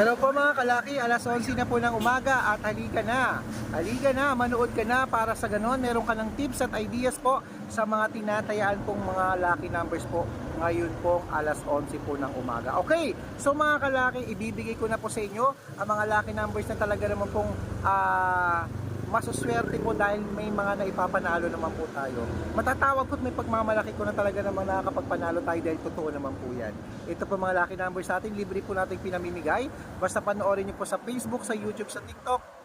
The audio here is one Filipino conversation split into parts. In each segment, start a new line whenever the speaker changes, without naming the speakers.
Hello po mga kalaki, alas 11 na po ng umaga at halika na. Halika na, manood ka na para sa ganon meron ka ng tips at ideas po sa mga tinatayaan pong mga lucky numbers po ngayon pong alas 11 po ng umaga. Okay, so mga kalaki, ibibigay ko na po sa inyo ang mga lucky numbers na talaga naman pong ah, masuswerte po dahil may mga naipapanalo naman po tayo. Matatawag ko may pagmamalaki ko na talaga naman nakakapagpanalo tayo dahil totoo naman po yan. Ito po mga lucky numbers sa atin, libre po natin pinamimigay. Basta panoorin nyo po sa Facebook, sa YouTube, sa TikTok.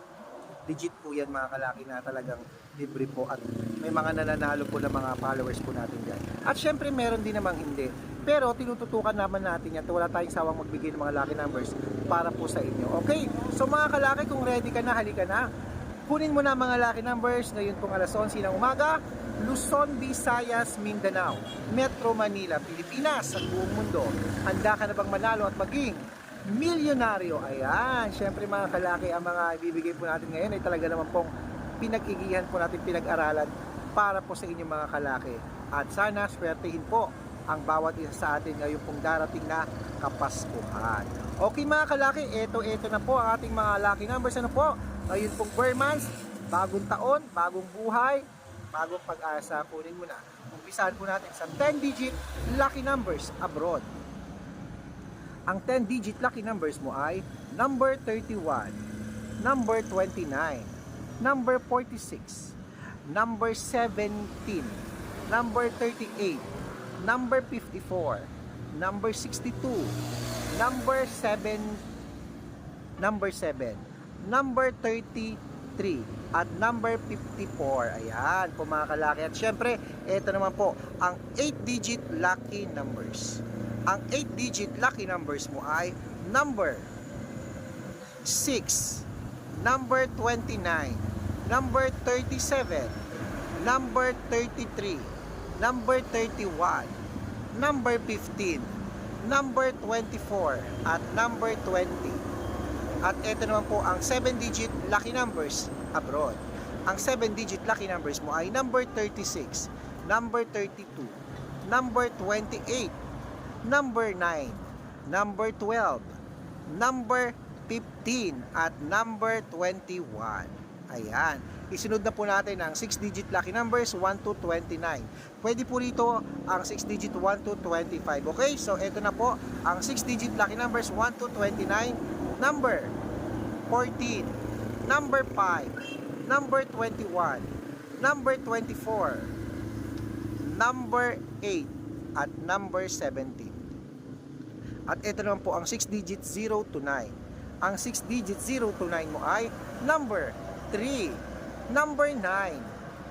Legit po yan mga kalaki na talagang libre po at may mga nananalo po ng mga followers po natin dyan. At syempre meron din namang hindi. Pero tinututukan naman natin yan. Wala tayong sawang magbigay ng mga lucky numbers para po sa inyo. Okay? So mga kalaki, kung ready ka na, halika na. Kunin mo na mga lucky numbers ngayon pong alas 11 ng umaga. Luzon, Visayas, Mindanao, Metro Manila, Pilipinas, sa buong mundo. Handa ka na bang manalo at maging milyonaryo? Ayan, syempre mga kalaki, ang mga ibibigay po natin ngayon ay talaga naman pong pinag-igihan po natin, pinag-aralan para po sa inyong mga kalaki. At sana swertehin po ang bawat isa sa atin ngayon pong darating na Kapaskuhan. Okay mga kalaki, eto eto na po ang ating mga lucky numbers. Ano po? Ngayon pong Burmans, bagong taon, bagong buhay, bagong pag-asa. Kunin mo na. Umpisahan po natin sa 10-digit lucky numbers abroad. Ang 10-digit lucky numbers mo ay number 31, number 29, number 46, number 17, number 38, number 54, number 62, number 7, number 7, number 33, at number 54. Ayan po mga kalaki. At syempre, ito naman po, ang 8-digit lucky numbers. Ang 8-digit lucky numbers mo ay number 6, number 29, number 37, number 33, number 31, number 15, number 24, at number 20. At ito naman po ang 7-digit lucky numbers abroad. Ang 7-digit lucky numbers mo ay number 36, number 32, number 28, number 9, number 12, number 15, at number 21. Ayan. Isunod na po natin ang 6-digit lucky numbers 1 to 29. Pwede po rito ang 6-digit 1 to 25. Okay? So, ito na po ang 6-digit lucky numbers 1 to 29. Number 14, number 5, number 21, number 24, number 8, at number 17. At ito naman po ang 6 digit 0 to 9. Ang 6 digit 0 to 9 mo ay number 3, number 9,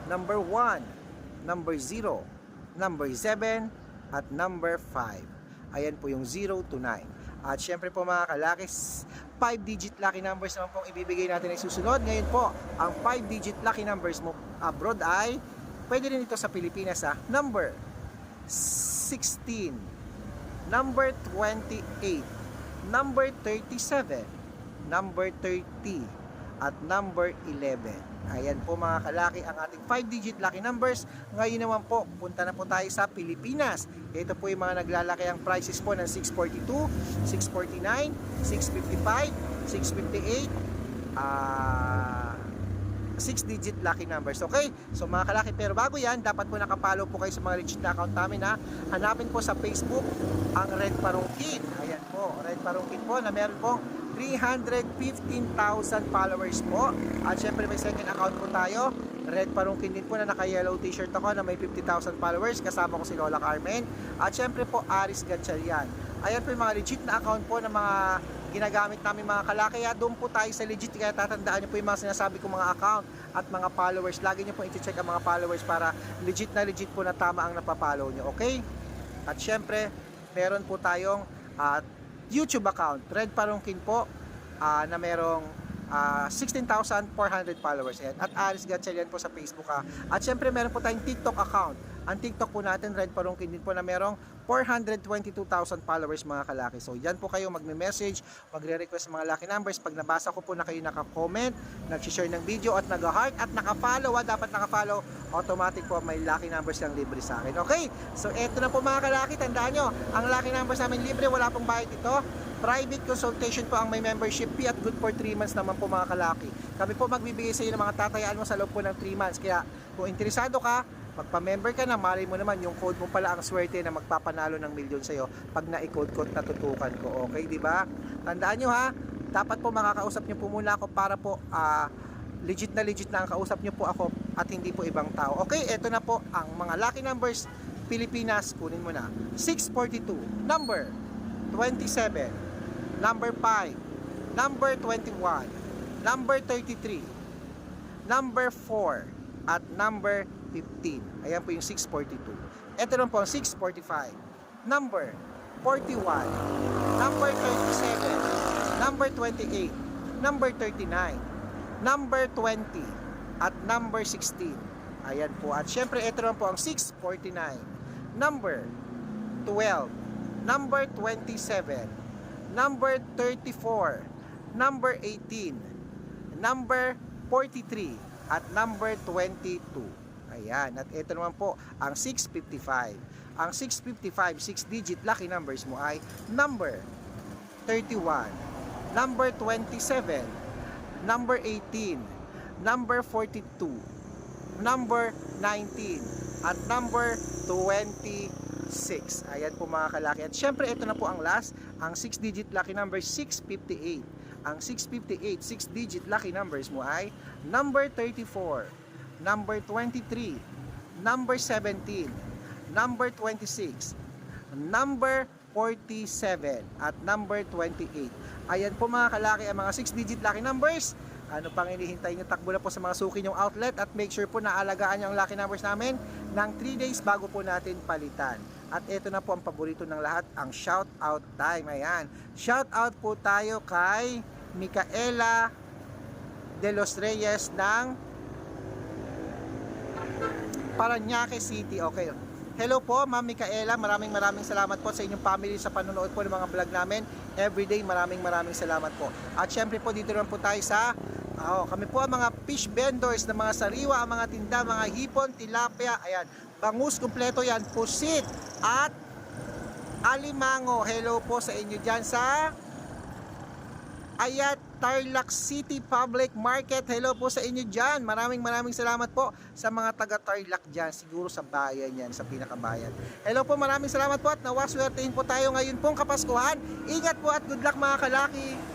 number 1, number 0, number 7, at number 5. Ayan po yung 0 to 9. At syempre po mga kalakis, 5 digit lucky numbers naman pong ibibigay natin ay susunod. Ngayon po, ang 5 digit lucky numbers mo abroad ay pwede rin ito sa Pilipinas ha. Number 16, number 28, number 37, number 30, at number 11. Ayan po mga kalaki ang ating 5-digit lucky numbers. Ngayon naman po, punta na po tayo sa Pilipinas. Ito po yung mga naglalaki ang prices po ng 642, 649, 655, 658, ah... 6-digit lucky numbers. Okay? So mga kalaki, pero bago yan, dapat po nakapalo po kayo sa mga legit na account namin ha. Hanapin po sa Facebook ang Red Parungkin. Ayan po, Red Parungkin po na meron po 315,000 followers po. At syempre may second account po tayo. Red Parungkin din po na naka-yellow t-shirt ako na may 50,000 followers. Kasama ko si Lola Carmen. At syempre po Aris Gatchalian. Ayan po yung mga legit na account po ng mga ginagamit namin mga kalaki. Kaya doon po tayo sa legit. Kaya tatandaan nyo po yung mga sinasabi kong mga account at mga followers. Lagi nyo po i-check ang mga followers para legit na legit po na tama ang napapollow nyo. Okay? At syempre, meron po tayong at YouTube account, Red Parungkin po, ah, na merong ah, 16,400 followers. Ayan. At Aris Gatchalian po sa Facebook ha. At syempre meron po tayong TikTok account. Ang TikTok po natin, Red Parungkin din po na merong 422,000 followers mga kalaki. So yan po kayo magme-message, magre-request mga lucky numbers. Pag nabasa ko po na kayo naka-comment, nag-share ng video at nag-heart at naka-follow ha. Dapat naka-follow, automatic po may lucky numbers lang libre sa akin. Okay? So eto na po mga kalaki, tandaan nyo, ang lucky numbers namin libre, wala pong bayad ito. Private consultation po ang may membership fee at good for 3 months naman po mga kalaki. Kami po magbibigay sa iyo ng mga tatayaan mo sa loob po ng 3 months. Kaya kung interesado ka, magpa-member ka na, mali mo naman yung code mo pala ang swerte na magpapanalo ng milyon sa iyo pag na-code ko at natutukan ko. Okay, di ba? Tandaan nyo ha, dapat po makakausap nyo po muna ako para po ah, legit na legit na ang kausap nyo po ako at hindi po ibang tao. Okay, eto na po ang mga lucky numbers Pilipinas, kunin mo na. 642, number 27, number 5, number 21, number 33, number 4, at number 15. Ayan po yung 642. Ito naman po ang 645, number 41, number 37, number 28, number 39, number 20, at number 16. Ayan po. At syempre, ito naman po ang 649, number 12, number 27, number 34, number 18, number 43, at number 22. Ayan. At ito naman po ang 655. Ang 655, 6-digit lucky numbers mo ay number 31, number 27, number 18, number 42, number 19, at number 26. Ayan po mga kalaki. At syempre ito na po ang last, ang 6-digit lucky number 658. Ang 658, 6-digit lucky numbers mo ay number 34, number 23, number 17, number 26, number 47, at number 28. Ayan po mga kalaki ang mga 6-digit lucky numbers. Ano pang inihintay nyo? Takbo na po sa mga suki nyong outlet at make sure po na alagaan nyo ang lucky numbers namin ng 3 days bago po natin palitan. At ito na po ang paborito ng lahat, ang shout out time. Ayan. Shout out po tayo kay Micaela de los Reyes ng Paranaque City. Okay. Hello po, Ma'am Micaela. Maraming maraming salamat po sa inyong family sa panonood po ng mga vlog namin. Everyday, maraming maraming salamat po. At syempre po, dito naman po tayo sa Oh, kami po ang mga fish vendors ng mga sariwa, ang mga tinda, mga hipon, tilapia, ayan, bangus kumpleto yan, pusit at alimango. Hello po sa inyo dyan sa Ayat Tarlac City Public Market. Hello po sa inyo dyan. Maraming maraming salamat po sa mga taga Tarlac dyan. Siguro sa bayan yan, sa pinakabayan. Hello po, maraming salamat po at nawaswertein po tayo ngayon pong Kapaskuhan. Ingat po at good luck mga kalaki.